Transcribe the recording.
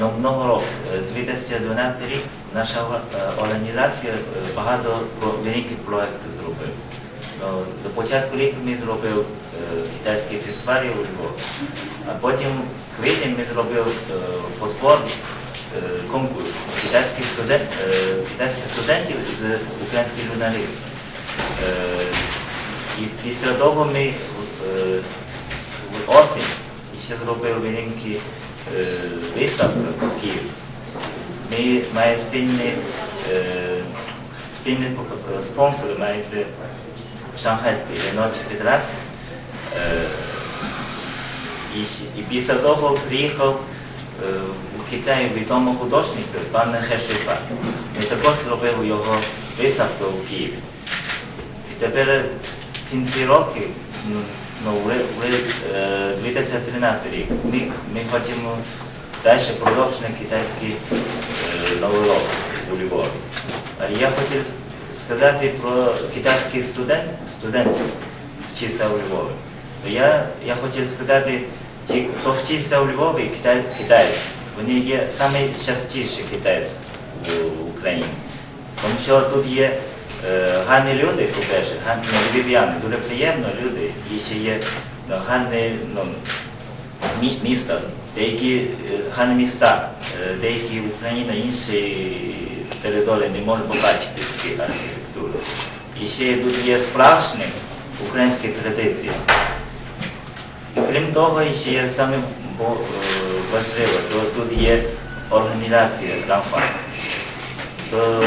ну, много років. Е, 2012 рік наша е, організація е, багато про великі проекти зробила. До початку року ми зробили е, китайські фестивалі у Львові, а потім в квітні ми зробили е, е, конкурс китайських, студент, е, китайських студентів з українських журналістів. Е, І після того ми е, в осінь ще зробили великі е, виставки в Києві. Ми маємо спільні, е, спільні е, спонсори, маєте Шанхайської жіночої федерації. Е, і, після того приїхав е, у Китай відомий художник пан Хешифа. Ми також зробили його виставку у Києві. І тепер в кінці року, ну, вже, вже, е, 2013 рік, ми, ми хочемо далі продовжити китайський е, новий рок у Львові. Я хотів сказати про китайських студент, студентів, вчиться у Львові. Я, я хотів сказати, ті, хто вчиться у Львові, китай, китайці, вони є найчастіші китайці в Україні. Тому що тут є гарні люди, по-перше, гарні львів'яни, дуже приємні люди, і ще є ну, гарне ну, мі- місто, деякі е, гарні міста, е, деякі в Україні інші території не можуть побачити такі архітектури. І ще тут є справжні українські традиції. І крім того, ще є саме е, важливо, то тут є організація Рамфа. То